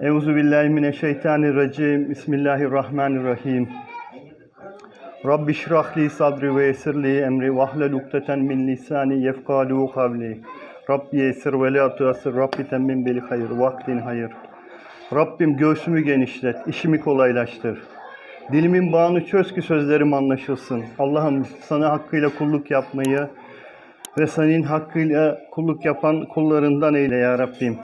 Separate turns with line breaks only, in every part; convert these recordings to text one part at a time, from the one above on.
Euzu billahi mineşşeytanirracim. Bismillahirrahmanirrahim. Rabbi şrah li sadri ve yessir li emri ve ahlul ukdeten min lisani yefkalu kavli. Rabbi yessir ve la tuassir. Rabbi temmin bil hayır. Vaktin hayır. Rabbim göğsümü genişlet, işimi kolaylaştır. Dilimin bağını çöz ki sözlerim anlaşılsın. Allah'ım sana hakkıyla kulluk yapmayı ve senin hakkıyla kulluk yapan kullarından eyle ya Rabbim.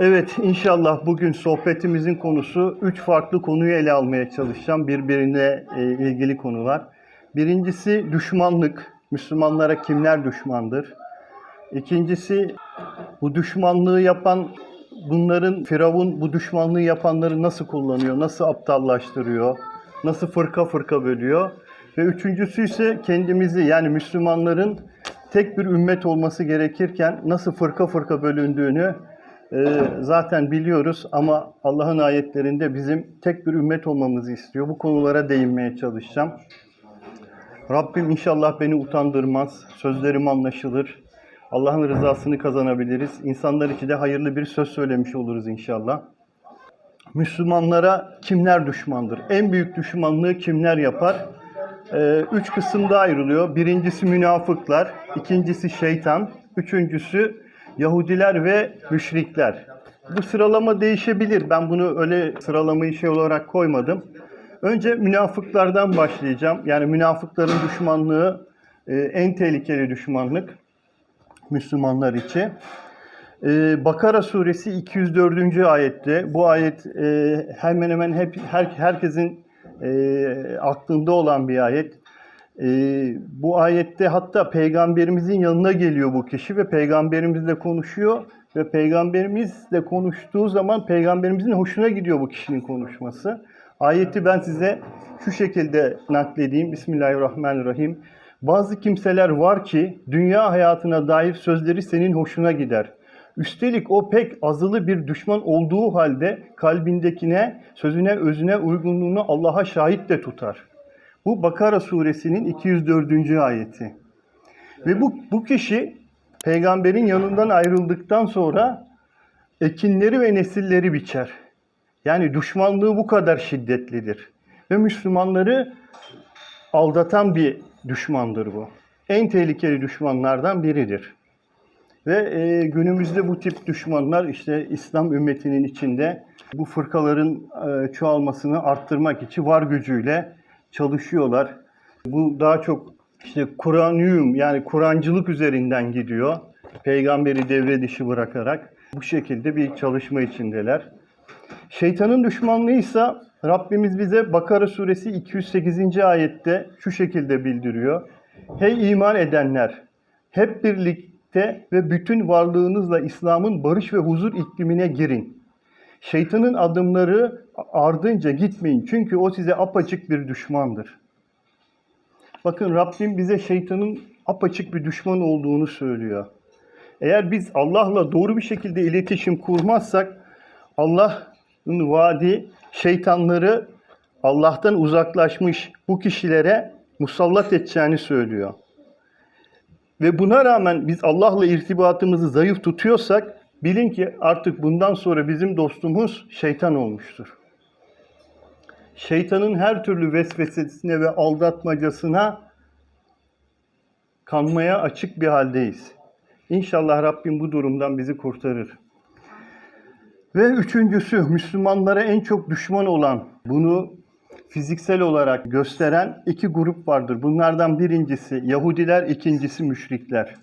Evet, inşallah bugün sohbetimizin konusu üç farklı konuyu ele almaya çalışacağım. Birbirine e, ilgili konular. Birincisi düşmanlık. Müslümanlara kimler düşmandır? İkincisi bu düşmanlığı yapan bunların Firavun bu düşmanlığı yapanları nasıl kullanıyor, nasıl aptallaştırıyor, nasıl fırka fırka bölüyor? Ve üçüncüsü ise kendimizi yani Müslümanların tek bir ümmet olması gerekirken nasıl fırka fırka bölündüğünü e, zaten biliyoruz ama Allah'ın ayetlerinde bizim tek bir ümmet olmamızı istiyor. Bu konulara değinmeye çalışacağım. Rabbim inşallah beni utandırmaz, sözlerim anlaşılır. Allah'ın rızasını kazanabiliriz. İnsanlar için de hayırlı bir söz söylemiş oluruz inşallah. Müslümanlara kimler düşmandır? En büyük düşmanlığı kimler yapar? Ee, üç kısımda ayrılıyor. Birincisi münafıklar, ikincisi şeytan, üçüncüsü Yahudiler ve müşrikler. Bu sıralama değişebilir. Ben bunu öyle sıralamayı şey olarak koymadım. Önce münafıklardan başlayacağım. Yani münafıkların düşmanlığı e, en tehlikeli düşmanlık Müslümanlar için. Ee, Bakara suresi 204. ayette bu ayet e, hemen hemen hep her, herkesin e, aklında olan bir ayet. E, bu ayette hatta peygamberimizin yanına geliyor bu kişi ve peygamberimizle konuşuyor ve peygamberimizle konuştuğu zaman peygamberimizin hoşuna gidiyor bu kişinin konuşması. Ayeti ben size şu şekilde nakledeyim. Bismillahirrahmanirrahim. Bazı kimseler var ki dünya hayatına dair sözleri senin hoşuna gider. Üstelik o pek azılı bir düşman olduğu halde kalbindekine, sözüne, özüne uygunluğunu Allah'a şahit de tutar. Bu Bakara suresinin 204. ayeti. Ve bu, bu kişi peygamberin yanından ayrıldıktan sonra ekinleri ve nesilleri biçer. Yani düşmanlığı bu kadar şiddetlidir. Ve Müslümanları aldatan bir düşmandır bu. En tehlikeli düşmanlardan biridir. Ve e, günümüzde bu tip düşmanlar işte İslam ümmetinin içinde bu fırkaların e, çoğalmasını arttırmak için var gücüyle çalışıyorlar. Bu daha çok işte Kur'aniyum yani Kur'ancılık üzerinden gidiyor. Peygamberi devre dışı bırakarak bu şekilde bir çalışma içindeler. Şeytanın düşmanlığı ise Rabbimiz bize Bakara suresi 208. ayette şu şekilde bildiriyor. Hey iman edenler! Hep birlikte ve bütün varlığınızla İslam'ın barış ve huzur iklimine girin. Şeytanın adımları ardınca gitmeyin çünkü o size apaçık bir düşmandır. Bakın Rabbim bize şeytanın apaçık bir düşman olduğunu söylüyor. Eğer biz Allah'la doğru bir şekilde iletişim kurmazsak Allah'ın vaadi şeytanları Allah'tan uzaklaşmış bu kişilere musallat edeceğini söylüyor. Ve buna rağmen biz Allah'la irtibatımızı zayıf tutuyorsak bilin ki artık bundan sonra bizim dostumuz şeytan olmuştur. Şeytanın her türlü vesvesesine ve aldatmacasına kanmaya açık bir haldeyiz. İnşallah Rabbim bu durumdan bizi kurtarır. Ve üçüncüsü Müslümanlara en çok düşman olan, bunu fiziksel olarak gösteren iki grup vardır. Bunlardan birincisi Yahudiler, ikincisi müşrikler.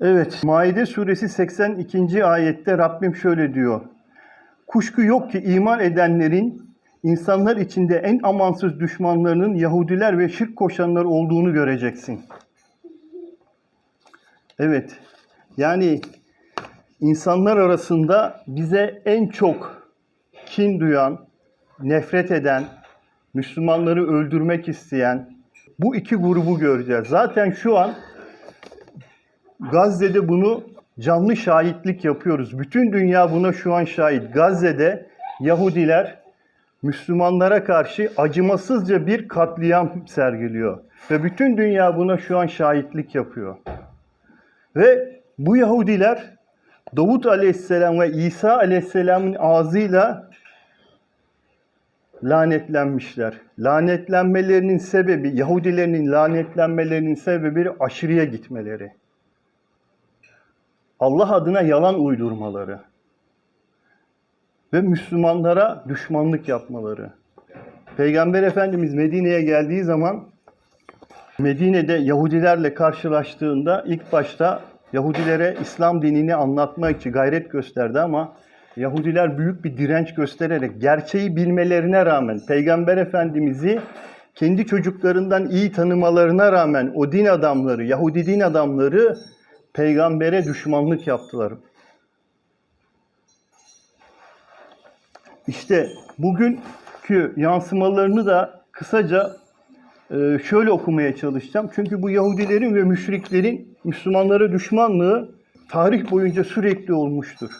Evet, Maide suresi 82. ayette Rabbim şöyle diyor. Kuşku yok ki iman edenlerin insanlar içinde en amansız düşmanlarının Yahudiler ve şirk koşanlar olduğunu göreceksin. Evet, yani insanlar arasında bize en çok kin duyan, nefret eden, Müslümanları öldürmek isteyen bu iki grubu göreceğiz. Zaten şu an Gazze'de bunu canlı şahitlik yapıyoruz. Bütün dünya buna şu an şahit. Gazze'de Yahudiler Müslümanlara karşı acımasızca bir katliam sergiliyor. Ve bütün dünya buna şu an şahitlik yapıyor. Ve bu Yahudiler Davut Aleyhisselam ve İsa Aleyhisselam'ın ağzıyla lanetlenmişler. Lanetlenmelerinin sebebi, Yahudilerin lanetlenmelerinin sebebi aşırıya gitmeleri. Allah adına yalan uydurmaları ve Müslümanlara düşmanlık yapmaları. Peygamber Efendimiz Medine'ye geldiği zaman Medine'de Yahudilerle karşılaştığında ilk başta Yahudilere İslam dinini anlatmak için gayret gösterdi ama Yahudiler büyük bir direnç göstererek gerçeği bilmelerine rağmen Peygamber Efendimiz'i kendi çocuklarından iyi tanımalarına rağmen o din adamları, Yahudi din adamları peygambere düşmanlık yaptılar. İşte bugünkü yansımalarını da kısaca e, şöyle okumaya çalışacağım. Çünkü bu Yahudilerin ve müşriklerin Müslümanlara düşmanlığı tarih boyunca sürekli olmuştur.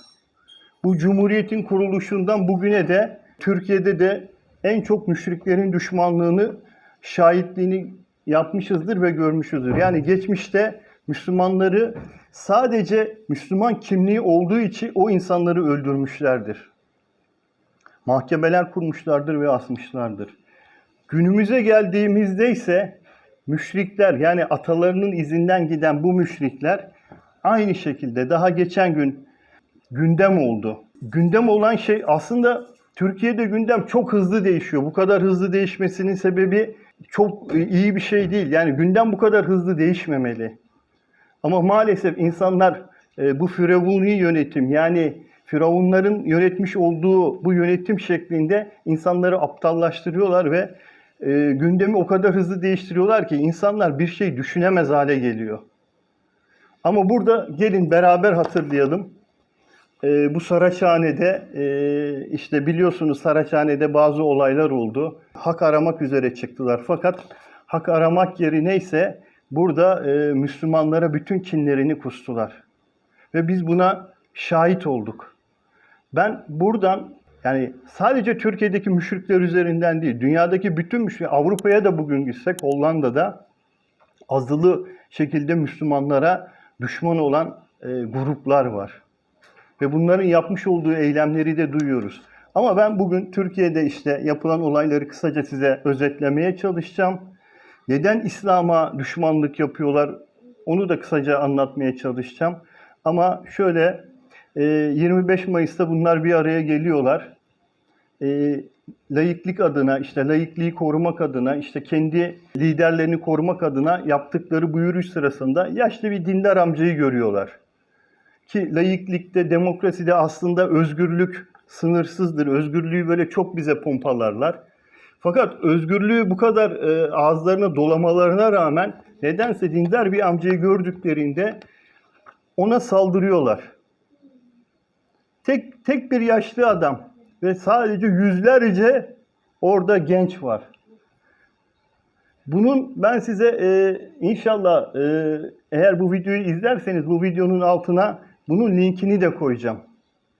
Bu cumhuriyetin kuruluşundan bugüne de Türkiye'de de en çok müşriklerin düşmanlığını şahitliğini yapmışızdır ve görmüşüzdür. Yani geçmişte Müslümanları sadece Müslüman kimliği olduğu için o insanları öldürmüşlerdir. Mahkemeler kurmuşlardır ve asmışlardır. Günümüze geldiğimizde ise müşrikler yani atalarının izinden giden bu müşrikler aynı şekilde daha geçen gün gündem oldu. Gündem olan şey aslında Türkiye'de gündem çok hızlı değişiyor. Bu kadar hızlı değişmesinin sebebi çok iyi bir şey değil. Yani gündem bu kadar hızlı değişmemeli. Ama maalesef insanlar e, bu firavuni yönetim yani firavunların yönetmiş olduğu bu yönetim şeklinde insanları aptallaştırıyorlar ve e, gündemi o kadar hızlı değiştiriyorlar ki insanlar bir şey düşünemez hale geliyor. Ama burada gelin beraber hatırlayalım. E, bu Saraçhane'de e, işte biliyorsunuz Saraçhane'de bazı olaylar oldu. Hak aramak üzere çıktılar. Fakat hak aramak yerine ise burada e, Müslümanlara bütün kinlerini kustular. Ve biz buna şahit olduk. Ben buradan yani sadece Türkiye'deki müşrikler üzerinden değil, dünyadaki bütün müşrik, Avrupa'ya da bugün gitsek, Hollanda'da azılı şekilde Müslümanlara düşman olan e, gruplar var. Ve bunların yapmış olduğu eylemleri de duyuyoruz. Ama ben bugün Türkiye'de işte yapılan olayları kısaca size özetlemeye çalışacağım. Neden İslam'a düşmanlık yapıyorlar onu da kısaca anlatmaya çalışacağım. Ama şöyle 25 Mayıs'ta bunlar bir araya geliyorlar. E, laiklik adına, işte laikliği korumak adına, işte kendi liderlerini korumak adına yaptıkları bu yürüyüş sırasında yaşlı bir dindar amcayı görüyorlar. Ki laiklikte, demokraside aslında özgürlük sınırsızdır. Özgürlüğü böyle çok bize pompalarlar. Fakat özgürlüğü bu kadar e, ağızlarına dolamalarına rağmen nedense dindar bir amcayı gördüklerinde ona saldırıyorlar. Tek tek bir yaşlı adam ve sadece yüzlerce orada genç var. Bunun ben size e, inşallah e, eğer bu videoyu izlerseniz bu videonun altına bunun linkini de koyacağım.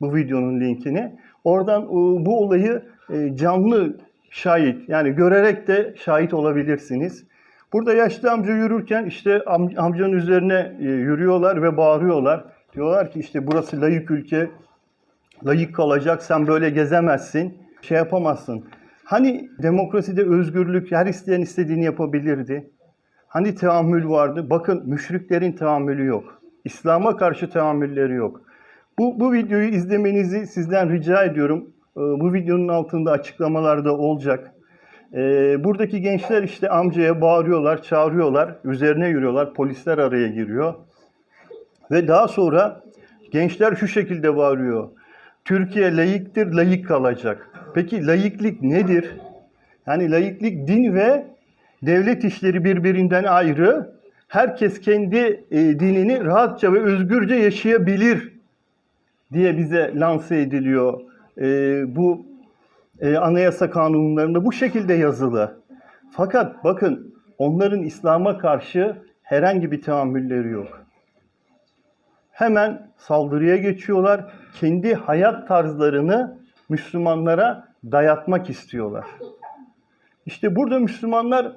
Bu videonun linkini. Oradan e, bu olayı e, canlı şahit yani görerek de şahit olabilirsiniz. Burada yaşlı amca yürürken işte am, amcanın üzerine e, yürüyorlar ve bağırıyorlar. Diyorlar ki işte burası layık ülke, layık kalacak, sen böyle gezemezsin, şey yapamazsın. Hani demokraside özgürlük, her isteyen istediğini yapabilirdi. Hani teamül vardı? Bakın müşriklerin teamülü yok. İslam'a karşı teamülleri yok. Bu, bu videoyu izlemenizi sizden rica ediyorum. Ee, Bu videonun altında açıklamalarda olacak. Ee, buradaki gençler işte amcaya bağırıyorlar, çağırıyorlar, üzerine yürüyorlar, polisler araya giriyor. Ve daha sonra gençler şu şekilde bağırıyor. Türkiye layıktır, layık kalacak. Peki layıklık nedir? Yani layıklık din ve devlet işleri birbirinden ayrı. Herkes kendi e, dinini rahatça ve özgürce yaşayabilir diye bize lanse ediliyor. E, bu e, anayasa kanunlarında bu şekilde yazılı. Fakat bakın onların İslam'a karşı herhangi bir tahammülleri yok hemen saldırıya geçiyorlar. Kendi hayat tarzlarını Müslümanlara dayatmak istiyorlar. İşte burada Müslümanlar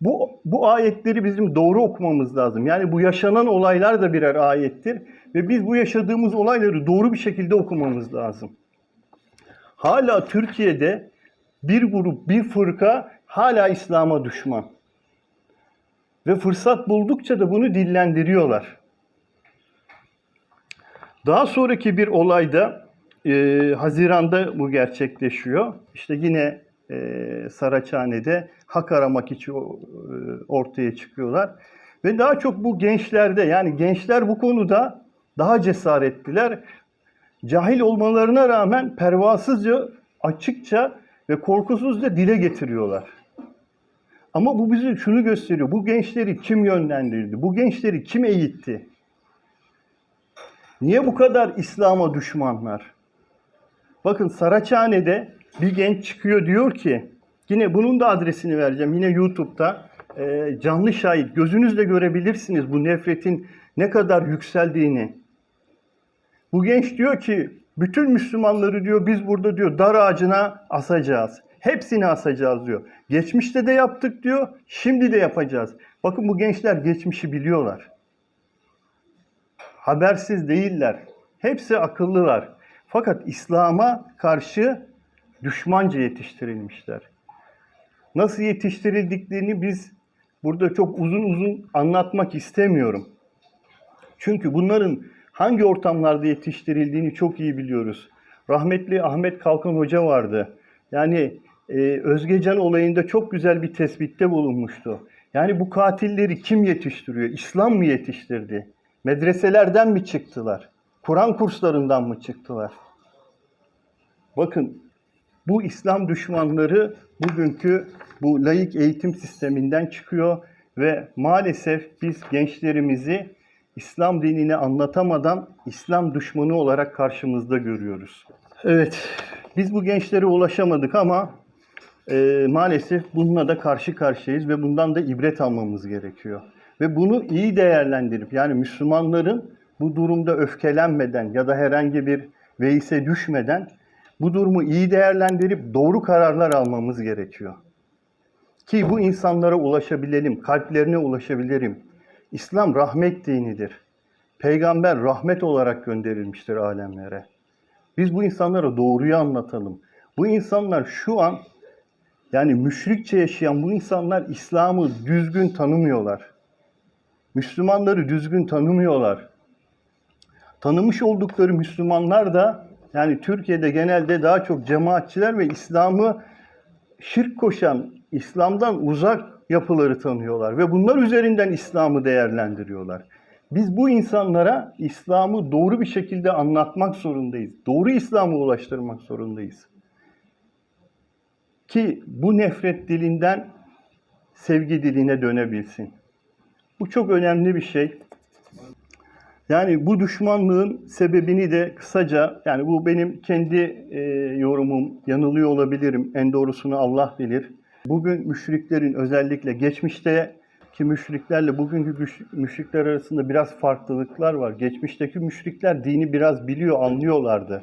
Bu, bu ayetleri bizim doğru okumamız lazım. Yani bu yaşanan olaylar da birer ayettir. Ve biz bu yaşadığımız olayları doğru bir şekilde okumamız lazım. Hala Türkiye'de bir grup, bir fırka hala İslam'a düşman. Ve fırsat buldukça da bunu dillendiriyorlar. Daha sonraki bir olayda e, Haziran'da bu gerçekleşiyor. İşte yine e, Saraçhane'de hak aramak için e, ortaya çıkıyorlar. Ve daha çok bu gençlerde yani gençler bu konuda daha cesaretliler. Cahil olmalarına rağmen pervasızca, açıkça ve korkusuzca dile getiriyorlar. Ama bu bize şunu gösteriyor. Bu gençleri kim yönlendirdi? Bu gençleri kim eğitti? Niye bu kadar İslam'a düşmanlar? Bakın Saraçhane'de bir genç çıkıyor diyor ki, yine bunun da adresini vereceğim. Yine YouTube'da e, canlı şahit gözünüzle görebilirsiniz bu nefretin ne kadar yükseldiğini. Bu genç diyor ki bütün Müslümanları diyor biz burada diyor dar ağacına asacağız. Hepsini asacağız diyor. Geçmişte de yaptık diyor. Şimdi de yapacağız. Bakın bu gençler geçmişi biliyorlar. Habersiz değiller. Hepsi akıllılar. Fakat İslam'a karşı düşmanca yetiştirilmişler. Nasıl yetiştirildiklerini biz burada çok uzun uzun anlatmak istemiyorum. Çünkü bunların hangi ortamlarda yetiştirildiğini çok iyi biliyoruz. Rahmetli Ahmet Kalkan Hoca vardı. Yani e, Özgecan olayında çok güzel bir tespitte bulunmuştu. Yani bu katilleri kim yetiştiriyor? İslam mı yetiştirdi? Medreselerden mi çıktılar? Kur'an kurslarından mı çıktılar? Bakın bu İslam düşmanları bugünkü bu laik eğitim sisteminden çıkıyor ve maalesef biz gençlerimizi İslam dinini anlatamadan İslam düşmanı olarak karşımızda görüyoruz. Evet, biz bu gençlere ulaşamadık ama e, maalesef bununla da karşı karşıyayız ve bundan da ibret almamız gerekiyor. Ve bunu iyi değerlendirip yani Müslümanların bu durumda öfkelenmeden ya da herhangi bir veise düşmeden bu durumu iyi değerlendirip doğru kararlar almamız gerekiyor. Ki bu insanlara ulaşabilelim, kalplerine ulaşabilirim. İslam rahmet dinidir. Peygamber rahmet olarak gönderilmiştir alemlere. Biz bu insanlara doğruyu anlatalım. Bu insanlar şu an yani müşrikçe yaşayan bu insanlar İslam'ı düzgün tanımıyorlar. Müslümanları düzgün tanımıyorlar. Tanımış oldukları Müslümanlar da yani Türkiye'de genelde daha çok cemaatçiler ve İslam'ı şirk koşan, İslam'dan uzak yapıları tanıyorlar ve bunlar üzerinden İslam'ı değerlendiriyorlar. Biz bu insanlara İslam'ı doğru bir şekilde anlatmak zorundayız. Doğru İslam'ı ulaştırmak zorundayız. Ki bu nefret dilinden sevgi diline dönebilsin. Bu çok önemli bir şey. Yani bu düşmanlığın sebebini de kısaca, yani bu benim kendi e, yorumum, yanılıyor olabilirim. En doğrusunu Allah bilir. Bugün müşriklerin özellikle geçmişte ki müşriklerle bugünkü müşrikler arasında biraz farklılıklar var. Geçmişteki müşrikler dini biraz biliyor, anlıyorlardı.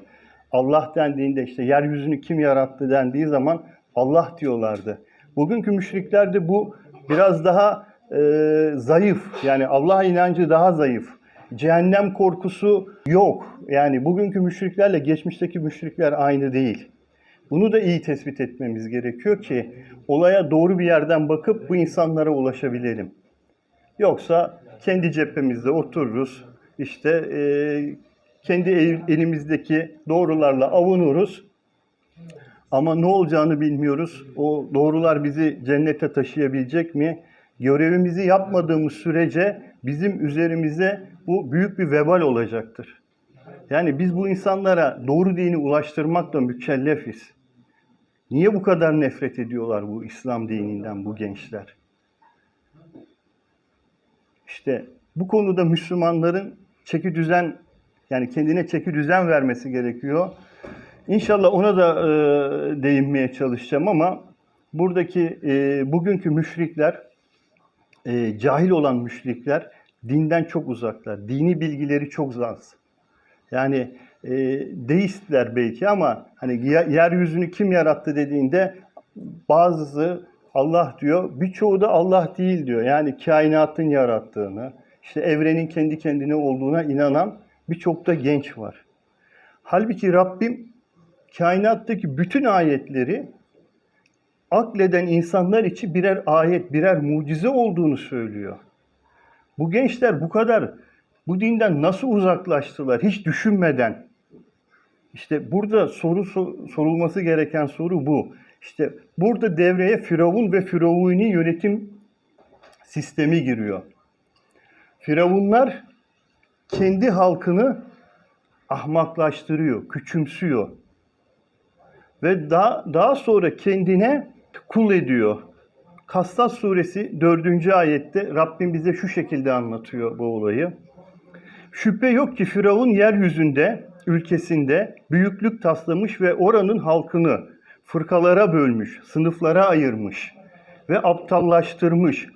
Allah dendiğinde işte yeryüzünü kim yarattı dendiği zaman Allah diyorlardı. Bugünkü müşriklerde bu biraz daha e, zayıf. Yani Allah inancı daha zayıf. Cehennem korkusu yok. Yani bugünkü müşriklerle geçmişteki müşrikler aynı değil. Bunu da iyi tespit etmemiz gerekiyor ki olaya doğru bir yerden bakıp bu insanlara ulaşabilelim. Yoksa kendi cephemizde otururuz, işte e, kendi elimizdeki doğrularla avunuruz ama ne olacağını bilmiyoruz. O doğrular bizi cennete taşıyabilecek mi? Görevimizi yapmadığımız sürece bizim üzerimize bu büyük bir vebal olacaktır. Yani biz bu insanlara doğru dini ulaştırmakla mükellefiz. Niye bu kadar nefret ediyorlar bu İslam dininden bu gençler? İşte bu konuda Müslümanların çeki düzen yani kendine çeki düzen vermesi gerekiyor. İnşallah ona da e, değinmeye çalışacağım ama buradaki e, bugünkü müşrikler, e, cahil olan müşrikler dinden çok uzaklar. Dini bilgileri çok az. Yani e, deistler belki ama hani yeryüzünü kim yarattı dediğinde bazısı Allah diyor. Birçoğu da Allah değil diyor. Yani kainatın yarattığını, işte evrenin kendi kendine olduğuna inanan birçok da genç var. Halbuki Rabbim kainattaki bütün ayetleri akleden insanlar için birer ayet, birer mucize olduğunu söylüyor. Bu gençler bu kadar bu dinden nasıl uzaklaştılar hiç düşünmeden? İşte burada soru so- sorulması gereken soru bu. İşte burada devreye Firavun ve Firavuni yönetim sistemi giriyor. Firavunlar kendi halkını ahmaklaştırıyor, küçümsüyor. Ve daha, daha sonra kendine kul ediyor. Kastas suresi 4. ayette Rabbim bize şu şekilde anlatıyor bu olayı. Şüphe yok ki Firavun yeryüzünde, ülkesinde büyüklük taslamış ve oranın halkını fırkalara bölmüş, sınıflara ayırmış ve aptallaştırmış.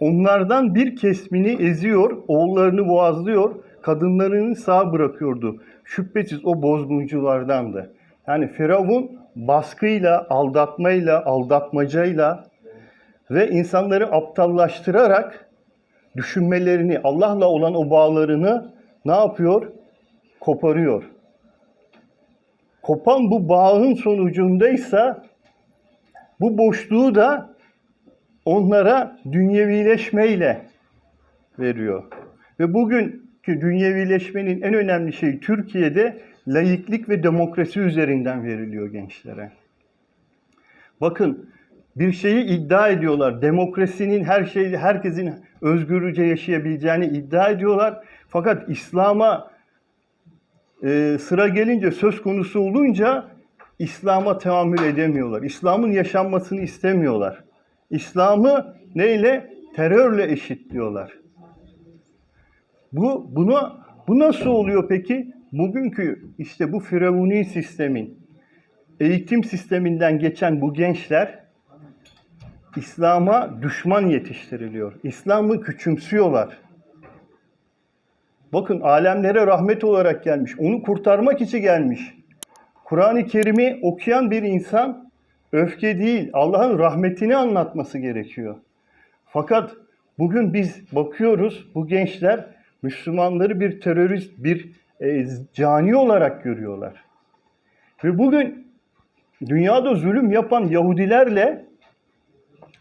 Onlardan bir kesmini eziyor, oğullarını boğazlıyor, kadınlarını sağ bırakıyordu. Şüphesiz o bozgunculardandı. Yani Firavun baskıyla, aldatmayla, aldatmacayla ve insanları aptallaştırarak düşünmelerini, Allah'la olan o bağlarını ne yapıyor? Koparıyor. Kopan bu bağın sonucundaysa bu boşluğu da onlara dünyevileşmeyle veriyor. Ve bugünkü dünyevileşmenin en önemli şeyi Türkiye'de laiklik ve demokrasi üzerinden veriliyor gençlere. Bakın bir şeyi iddia ediyorlar. Demokrasinin her şeyi herkesin özgürce yaşayabileceğini iddia ediyorlar. Fakat İslam'a e, sıra gelince söz konusu olunca İslam'a tahammül edemiyorlar. İslam'ın yaşanmasını istemiyorlar. İslam'ı neyle? Terörle eşitliyorlar. Bu bunu bu nasıl oluyor peki? Bugünkü işte bu firavuni sistemin eğitim sisteminden geçen bu gençler İslam'a düşman yetiştiriliyor. İslam'ı küçümsüyorlar. Bakın alemlere rahmet olarak gelmiş. Onu kurtarmak için gelmiş. Kur'an-ı Kerim'i okuyan bir insan öfke değil, Allah'ın rahmetini anlatması gerekiyor. Fakat bugün biz bakıyoruz bu gençler Müslümanları bir terörist, bir e, cani olarak görüyorlar. Ve bugün dünyada zulüm yapan Yahudilerle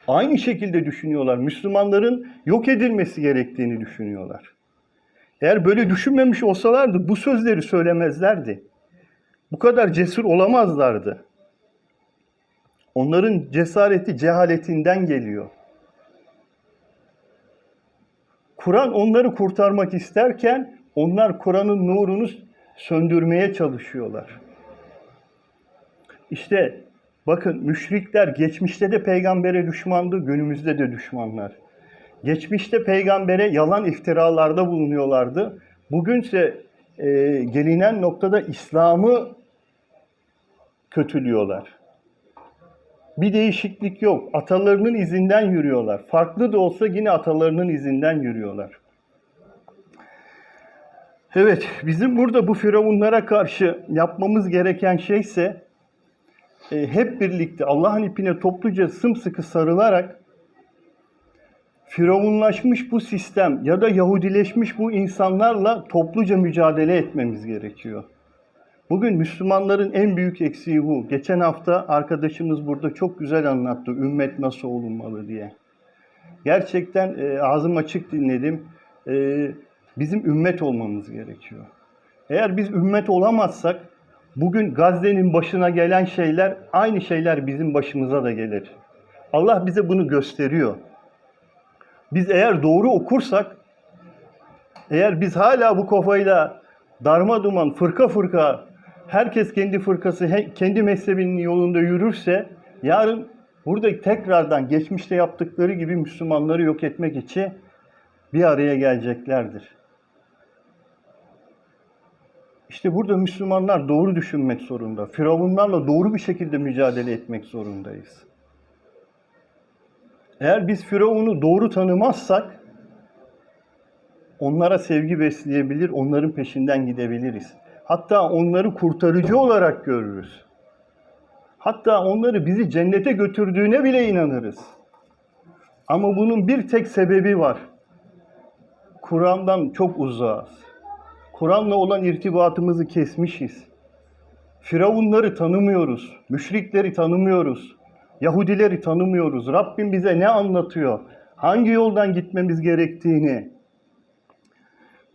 aynı şekilde düşünüyorlar. Müslümanların yok edilmesi gerektiğini düşünüyorlar. Eğer böyle düşünmemiş olsalardı bu sözleri söylemezlerdi. Bu kadar cesur olamazlardı. Onların cesareti cehaletinden geliyor. Kur'an onları kurtarmak isterken onlar Kur'an'ın nurunu söndürmeye çalışıyorlar. İşte bakın müşrikler geçmişte de peygambere düşmandı, günümüzde de düşmanlar. Geçmişte peygambere yalan iftiralarda bulunuyorlardı. Bugünse e, gelinen noktada İslam'ı kötülüyorlar. Bir değişiklik yok. Atalarının izinden yürüyorlar. Farklı da olsa yine atalarının izinden yürüyorlar. Evet, bizim burada bu firavunlara karşı yapmamız gereken şey ise e, hep birlikte Allah'ın ipine topluca sımsıkı sarılarak firavunlaşmış bu sistem ya da Yahudileşmiş bu insanlarla topluca mücadele etmemiz gerekiyor. Bugün Müslümanların en büyük eksiği bu. Geçen hafta arkadaşımız burada çok güzel anlattı ümmet nasıl olunmalı diye. Gerçekten e, ağzım açık dinledim. E, bizim ümmet olmamız gerekiyor. Eğer biz ümmet olamazsak bugün Gazze'nin başına gelen şeyler aynı şeyler bizim başımıza da gelir. Allah bize bunu gösteriyor. Biz eğer doğru okursak, eğer biz hala bu kafayla darma duman, fırka fırka, herkes kendi fırkası, kendi mezhebinin yolunda yürürse, yarın burada tekrardan geçmişte yaptıkları gibi Müslümanları yok etmek için bir araya geleceklerdir. İşte burada Müslümanlar doğru düşünmek zorunda. Firavunlarla doğru bir şekilde mücadele etmek zorundayız. Eğer biz Firavun'u doğru tanımazsak onlara sevgi besleyebilir, onların peşinden gidebiliriz. Hatta onları kurtarıcı olarak görürüz. Hatta onları bizi cennete götürdüğüne bile inanırız. Ama bunun bir tek sebebi var. Kur'an'dan çok uzağız. Kur'an'la olan irtibatımızı kesmişiz. Firavunları tanımıyoruz, müşrikleri tanımıyoruz, Yahudileri tanımıyoruz. Rabbim bize ne anlatıyor? Hangi yoldan gitmemiz gerektiğini,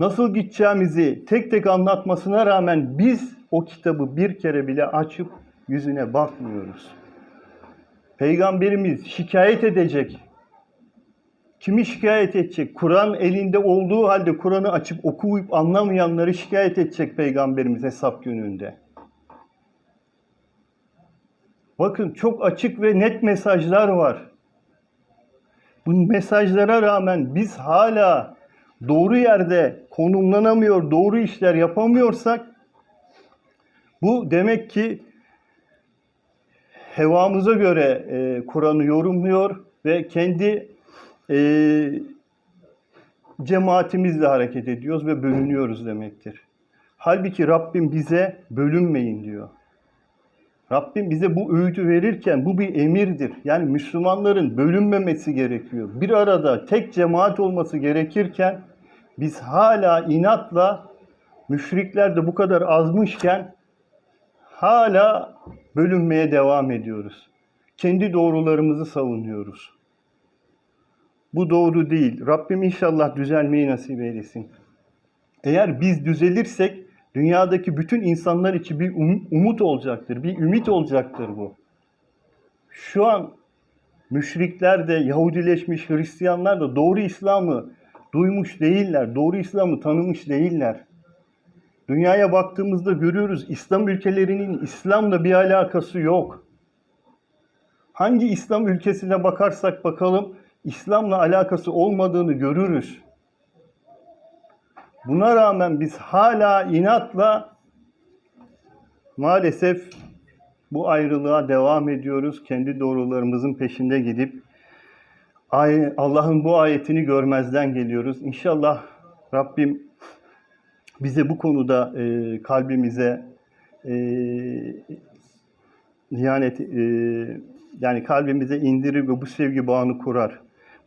nasıl gideceğimizi tek tek anlatmasına rağmen biz o kitabı bir kere bile açıp yüzüne bakmıyoruz. Peygamberimiz şikayet edecek. Kimi şikayet edecek? Kur'an elinde olduğu halde Kur'an'ı açıp okuyup anlamayanları şikayet edecek Peygamberimiz hesap gününde. Bakın çok açık ve net mesajlar var. Bu mesajlara rağmen biz hala doğru yerde konumlanamıyor, doğru işler yapamıyorsak bu demek ki hevamıza göre e, Kur'an'ı yorumluyor ve kendi e, cemaatimizle hareket ediyoruz ve bölünüyoruz demektir. Halbuki Rabbim bize bölünmeyin diyor. Rabbim bize bu öğütü verirken bu bir emirdir. Yani Müslümanların bölünmemesi gerekiyor. Bir arada tek cemaat olması gerekirken biz hala inatla müşrikler de bu kadar azmışken hala bölünmeye devam ediyoruz. Kendi doğrularımızı savunuyoruz. Bu doğru değil. Rabbim inşallah düzelmeyi nasip eylesin. Eğer biz düzelirsek dünyadaki bütün insanlar için bir um- umut olacaktır, bir ümit olacaktır bu. Şu an müşrikler de, Yahudileşmiş Hristiyanlar da doğru İslam'ı duymuş değiller, doğru İslam'ı tanımış değiller. Dünyaya baktığımızda görüyoruz İslam ülkelerinin İslam'la bir alakası yok. Hangi İslam ülkesine bakarsak bakalım İslam'la alakası olmadığını görürüz. Buna rağmen biz hala inatla maalesef bu ayrılığa devam ediyoruz. Kendi doğrularımızın peşinde gidip Allah'ın bu ayetini görmezden geliyoruz. İnşallah Rabbim bize bu konuda e, kalbimize e, ihanet e, yani kalbimize indirir ve bu sevgi bağını kurar.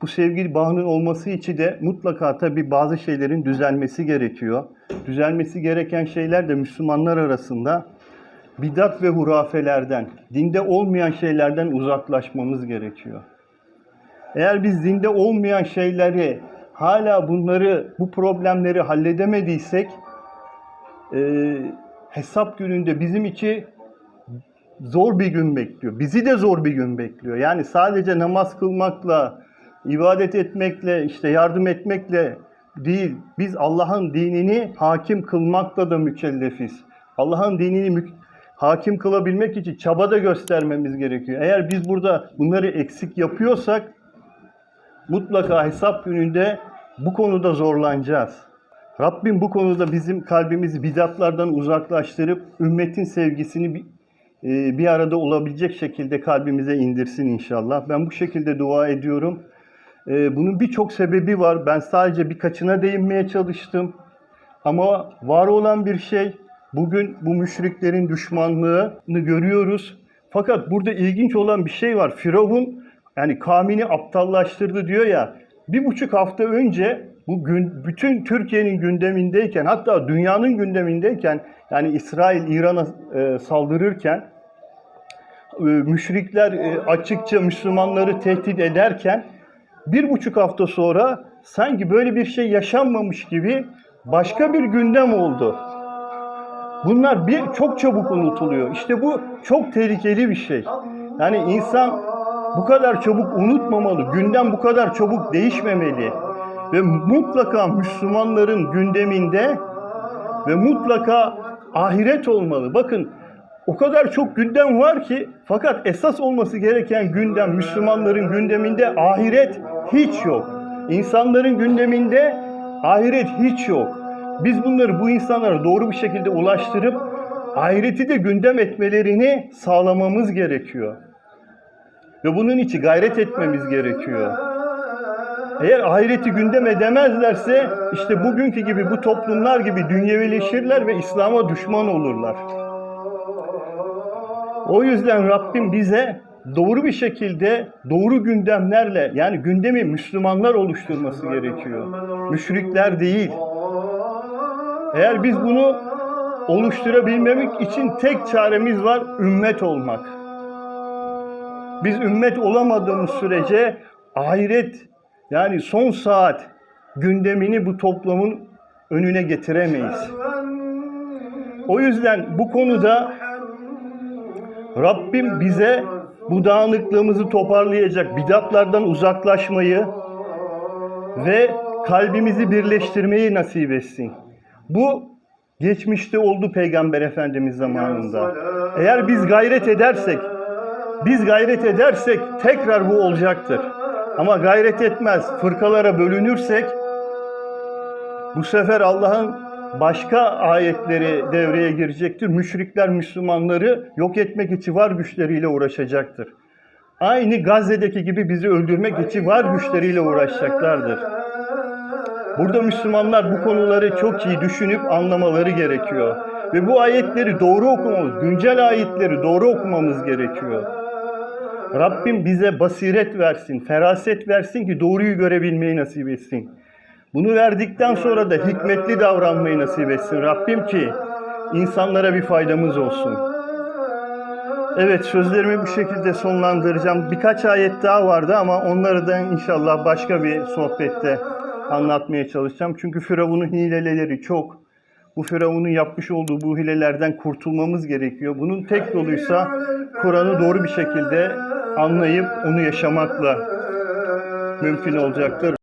Bu sevgi bağının olması için de mutlaka tabii bazı şeylerin düzelmesi gerekiyor. Düzelmesi gereken şeyler de Müslümanlar arasında bidat ve hurafelerden, dinde olmayan şeylerden uzaklaşmamız gerekiyor. Eğer biz dinde olmayan şeyleri hala bunları, bu problemleri halledemediysek e, hesap gününde bizim için zor bir gün bekliyor. Bizi de zor bir gün bekliyor. Yani sadece namaz kılmakla, ibadet etmekle, işte yardım etmekle değil. Biz Allah'ın dinini hakim kılmakla da mükellefiz. Allah'ın dinini mü- hakim kılabilmek için çaba da göstermemiz gerekiyor. Eğer biz burada bunları eksik yapıyorsak mutlaka hesap gününde bu konuda zorlanacağız. Rabbim bu konuda bizim kalbimizi bidatlardan uzaklaştırıp ümmetin sevgisini bir, e, bir arada olabilecek şekilde kalbimize indirsin inşallah. Ben bu şekilde dua ediyorum. E, Bunun birçok sebebi var. Ben sadece birkaçına değinmeye çalıştım. Ama var olan bir şey bugün bu müşriklerin düşmanlığını görüyoruz. Fakat burada ilginç olan bir şey var. Firavun yani kavmini aptallaştırdı diyor ya. Bir buçuk hafta önce bu gün bütün Türkiye'nin gündemindeyken hatta dünyanın gündemindeyken yani İsrail İran'a e, saldırırken e, müşrikler e, açıkça Müslümanları tehdit ederken bir buçuk hafta sonra sanki böyle bir şey yaşanmamış gibi başka bir gündem oldu. Bunlar bir çok çabuk unutuluyor. İşte bu çok tehlikeli bir şey. Yani insan bu kadar çabuk unutmamalı. Gündem bu kadar çabuk değişmemeli. Ve mutlaka Müslümanların gündeminde ve mutlaka ahiret olmalı. Bakın o kadar çok gündem var ki fakat esas olması gereken gündem Müslümanların gündeminde ahiret hiç yok. İnsanların gündeminde ahiret hiç yok. Biz bunları bu insanlara doğru bir şekilde ulaştırıp ahireti de gündem etmelerini sağlamamız gerekiyor. Ve bunun için gayret etmemiz gerekiyor. Eğer ahireti gündem edemezlerse işte bugünkü gibi bu toplumlar gibi dünyevileşirler ve İslam'a düşman olurlar. O yüzden Rabbim bize doğru bir şekilde doğru gündemlerle yani gündemi Müslümanlar oluşturması gerekiyor. Müşrikler değil. Eğer biz bunu oluşturabilmemek için tek çaremiz var ümmet olmak. Biz ümmet olamadığımız sürece ahiret yani son saat gündemini bu toplumun önüne getiremeyiz. O yüzden bu konuda Rabbim bize bu dağınıklığımızı toparlayacak, bidatlardan uzaklaşmayı ve kalbimizi birleştirmeyi nasip etsin. Bu geçmişte oldu Peygamber Efendimiz zamanında. Eğer biz gayret edersek, biz gayret edersek tekrar bu olacaktır. Ama gayret etmez, fırkalara bölünürsek bu sefer Allah'ın başka ayetleri devreye girecektir. Müşrikler Müslümanları yok etmek için var güçleriyle uğraşacaktır. Aynı Gazze'deki gibi bizi öldürmek için var güçleriyle uğraşacaklardır. Burada Müslümanlar bu konuları çok iyi düşünüp anlamaları gerekiyor. Ve bu ayetleri doğru okumamız, güncel ayetleri doğru okumamız gerekiyor. Rabbim bize basiret versin, feraset versin ki doğruyu görebilmeyi nasip etsin. Bunu verdikten sonra da hikmetli davranmayı nasip etsin Rabbim ki insanlara bir faydamız olsun. Evet sözlerimi bu şekilde sonlandıracağım. Birkaç ayet daha vardı ama onları da inşallah başka bir sohbette anlatmaya çalışacağım. Çünkü Firavun'un hileleri çok. Bu Firavun'un yapmış olduğu bu hilelerden kurtulmamız gerekiyor. Bunun tek yoluysa Kur'an'ı doğru bir şekilde anlayıp onu yaşamakla mümkün olacaktır.